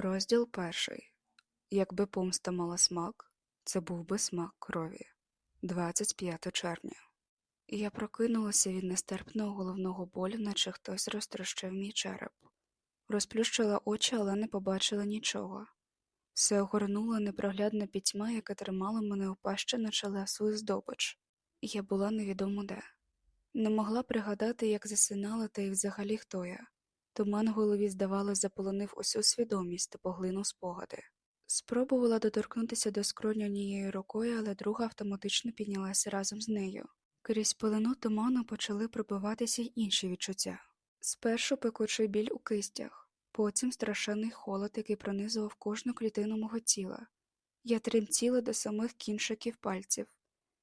Розділ перший. Якби помста мала смак, це був би смак крові. 25 червня. Я прокинулася від нестерпного головного болю, наче хтось розтрощив мій череп. Розплющила очі, але не побачила нічого. Все огорнула непроглядна пітьма, яка тримала мене у пащі, наче лесу здобич. Я була невідомо де. Не могла пригадати, як засинала, та й взагалі хто я. Туман в голові, здавалось, заполонив усю свідомість та поглинув спогади. Спробувала доторкнутися до скроню однією рукою, але друга автоматично піднялася разом з нею. Крізь пелену туману почали пробиватися й інші відчуття. Спершу пекучий біль у кистях, потім страшенний холод, який пронизував кожну клітину мого тіла. Я тремтіла до самих кінчиків пальців,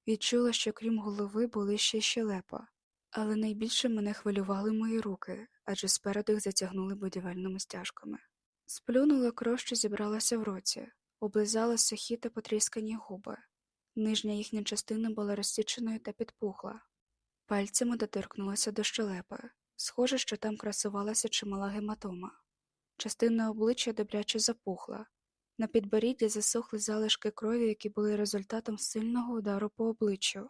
відчула, що крім голови були ще щелепа. Але найбільше мене хвилювали мої руки, адже спереду їх затягнули будівельними стяжками. Сплюнула кров, що зібралася в роті, облизала сухі та потріскані губи. Нижня їхня частина була розсіченою та підпухла. Пальцями доторкнулася до щелепи. Схоже, що там красувалася чимала гематома. Частина обличчя добряче запухла. На підборідді засохли залишки крові, які були результатом сильного удару по обличчю.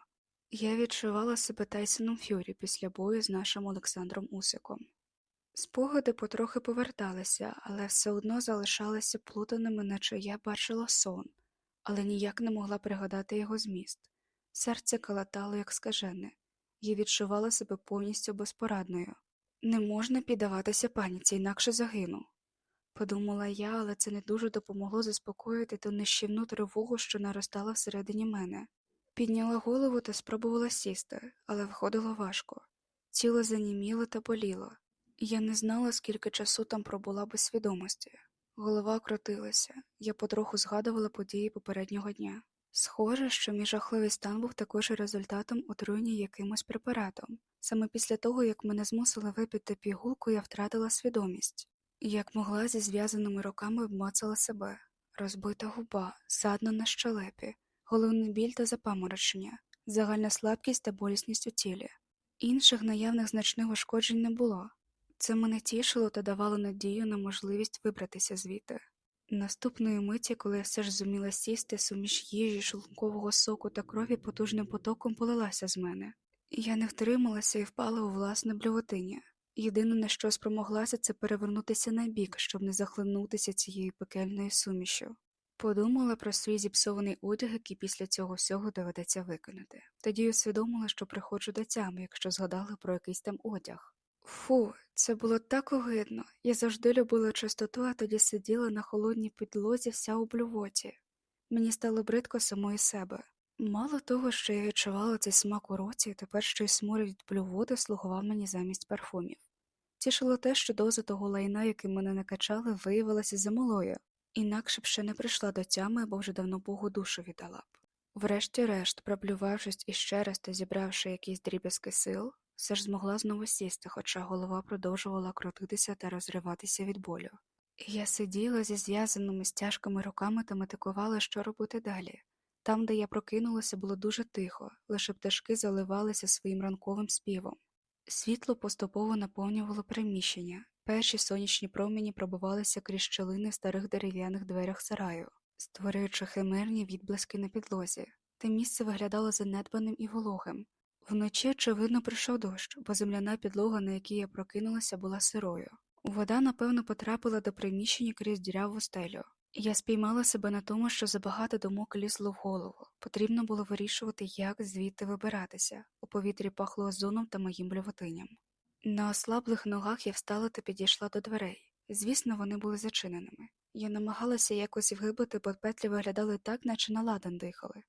Я відчувала себе Тайсоном Фюрі після бою з нашим Олександром Усиком. Спогади потрохи поверталися, але все одно залишалися плутаними, наче я бачила сон, але ніяк не могла пригадати його зміст. Серце калатало, як скажене, я відчувала себе повністю безпорадною. Не можна піддаватися паніці, інакше загину. Подумала я, але це не дуже допомогло заспокоїти ту нищівну тривогу, що наростала всередині мене. Підняла голову та спробувала сісти, але входило важко. Тіло заніміло та боліло. Я не знала, скільки часу там пробула без свідомості. Голова крутилася, я потроху згадувала події попереднього дня. Схоже, що мій жахливий стан був також результатом отруєння якимось препаратом. Саме після того, як мене змусили випити пігулку, я втратила свідомість. Як могла зі зв'язаними руками обмацала себе, розбита губа, задна на щелепі, головний біль та запаморочення, загальна слабкість та болісність у тілі. Інших наявних значних ушкоджень не було. Це мене тішило та давало надію на можливість вибратися звідти. Наступної миті, коли я все ж зуміла сісти, суміш їжі, шлункового соку та крові потужним потоком полилася з мене. Я не втрималася і впала у власне блювотиння. Єдине, на що спромоглася, це перевернутися на бік, щоб не захлинутися цією пекельною сумішю. Подумала про свій зіпсований одяг, який після цього всього доведеться викинути. Тоді усвідомила, що приходжу до тями, якщо згадала про якийсь там одяг. Фу, це було так огидно. Я завжди любила чистоту, а тоді сиділа на холодній підлозі вся у блювоті. Мені стало бридко самої себе. Мало того, що я відчувала цей смак у роті, тепер ще й сморід від блювоти слугував мені замість парфумів. Тішило те, що доза того лайна, яким мене накачали, виявилася замалою, інакше б ще не прийшла до тями або вже давно Богу душу віддала б. Врешті-решт, проблювавшись іще раз та зібравши якісь дріб'язки сил, все ж змогла знову сісти, хоча голова продовжувала крутитися та розриватися від болю. Я сиділа зі зв'язаними стяжками руками та метикувала, що робити далі. Там, де я прокинулася, було дуже тихо, лише пташки заливалися своїм ранковим співом. Світло поступово наповнювало приміщення, перші сонячні промені пробивалися крізь щелини в старих дерев'яних дверях сараю, створюючи химерні відблиски на підлозі. Те місце виглядало занедбаним і вологим. Вночі, очевидно, прийшов дощ, бо земляна підлога, на якій я прокинулася, була сирою. Вода, напевно, потрапила до приміщення крізь діряву стелю. Я спіймала себе на тому, що забагато думок лізло в голову. Потрібно було вирішувати, як звідти вибиратися. У повітрі пахло озоном та моїм блювотиням. На ослаблих ногах я встала та підійшла до дверей. Звісно, вони були зачиненими. Я намагалася якось вгибити, бо петлі виглядали так, наче на ладан дихали.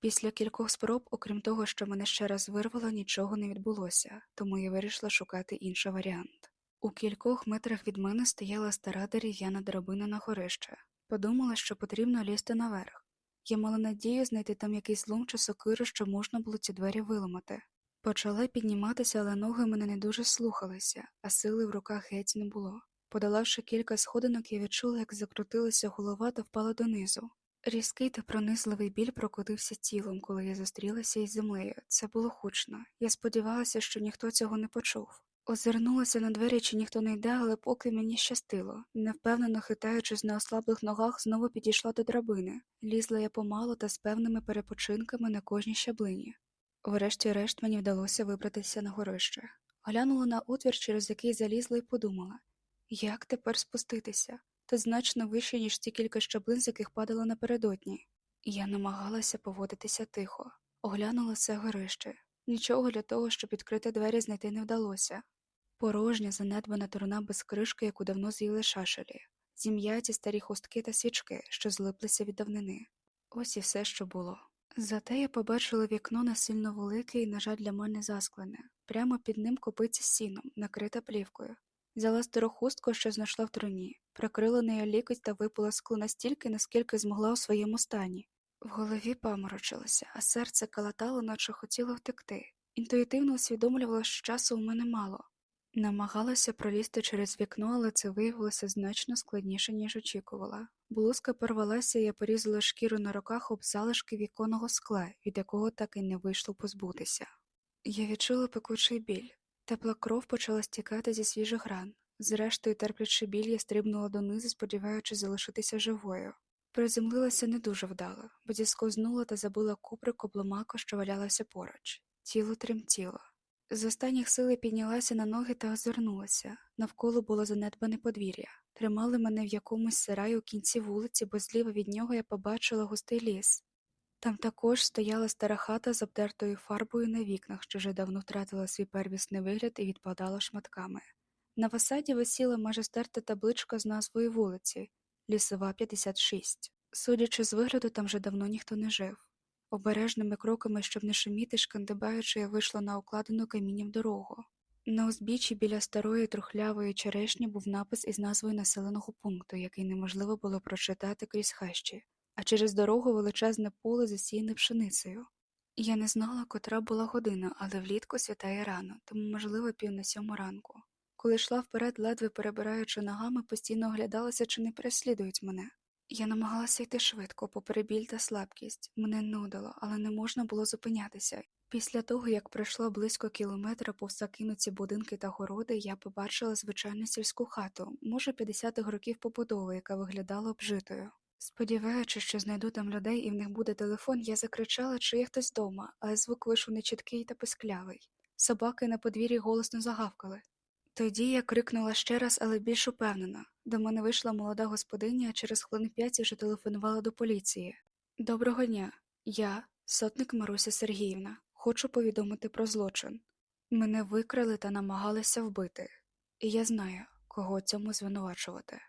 Після кількох спроб, окрім того, що мене ще раз вирвало, нічого не відбулося, тому я вирішила шукати інший варіант. У кількох метрах від мене стояла стара дерев'яна драбина на горище. Подумала, що потрібно лізти наверх. Я мала надію знайти там якийсь лом чи сокиру, що можна було ці двері виламати. Почала підніматися, але ноги мене не дуже слухалися, а сили в руках геть не було. Подолавши кілька сходинок, я відчула, як закрутилася голова та впала донизу. Різкий та пронизливий біль прокотився тілом, коли я зустрілася із землею. Це було хучно. Я сподівалася, що ніхто цього не почув. Озирнулася на двері, чи ніхто не йде, але поки мені щастило. Невпевнено хитаючись на ослаблих ногах, знову підійшла до драбини. Лізла я помалу та з певними перепочинками на кожній щаблині. Врешті-решт мені вдалося вибратися на горище. Глянула на отвір, через який залізла, і подумала як тепер спуститися? Тут значно вище, ніж ті кілька щаблин, з яких падала напередодні. Я намагалася поводитися тихо, оглянула це горище. Нічого для того, щоб відкрити двері, знайти не вдалося. Порожня, занедбана турна без кришки, яку давно з'їли шашелі, зім'яті старі хустки та свічки, що злиплися від давнини. Ось і все, що було. Зате я побачила вікно насильно велике і, на жаль, для мене засклене. Прямо під ним копиться сіном, накрита плівкою. Взяла стару хустку, що знайшла в труні, прикрила нею лікоть та випила скло настільки, наскільки змогла у своєму стані. В голові паморочилося, а серце калатало, наче хотіло втекти. Інтуїтивно усвідомлювала, що часу у мене мало. Намагалася пролізти через вікно, але це виявилося значно складніше, ніж очікувала. Блузка порвалася, і я порізала шкіру на руках об залишки віконного скла, від якого так і не вийшло позбутися. Я відчула пекучий біль. Тепла кров почала стікати зі свіжих ран. Зрештою, терплячи біль, я стрибнула донизу, сподіваючись залишитися живою. Приземлилася не дуже вдало, бо зісковзнула та забила куприк обломаку, що валялася поруч. Тіло тремтіло. З останніх сил я піднялася на ноги та озирнулася. Навколо було занедбане подвір'я. Тримали мене в якомусь сараї у кінці вулиці, бо зліва від нього я побачила густий ліс. Там також стояла стара хата з обдертою фарбою на вікнах, що вже давно втратила свій первісний вигляд і відпадала шматками. На фасаді висіла майже стерта табличка з назвою вулиці Лісова 56. Судячи з вигляду, там вже давно ніхто не жив. Обережними кроками, щоб не шуміти, шкандибаючи, я вийшла на укладену камінням дорогу. На узбіччі біля старої трухлявої черешні був напис із назвою населеного пункту, який неможливо було прочитати крізь хащі, а через дорогу величезне поле засіяне пшеницею. Я не знала, котра була година, але влітку святає рано, тому, можливо, пів на сьому ранку. Коли йшла вперед, ледве перебираючи ногами, постійно оглядалася, чи не переслідують мене. Я намагалася йти швидко, попри біль та слабкість. Мене нудило, але не можна було зупинятися. Після того, як пройшла близько кілометра повз закинуті будинки та городи, я побачила звичайну сільську хату, може 50-х років побудови, яка виглядала обжитою. Сподіваючись, що знайду там людей і в них буде телефон, я закричала, чи є хтось вдома, але звук вийшов нечіткий та писклявий. Собаки на подвір'ї голосно загавкали. Тоді я крикнула ще раз, але більш упевнено. До мене вийшла молода господиня, а через хвилин п'ять вже телефонувала до поліції. Доброго дня, я, сотник Маруся Сергіївна, хочу повідомити про злочин. Мене викрали та намагалися вбити, і я знаю, кого цьому звинувачувати.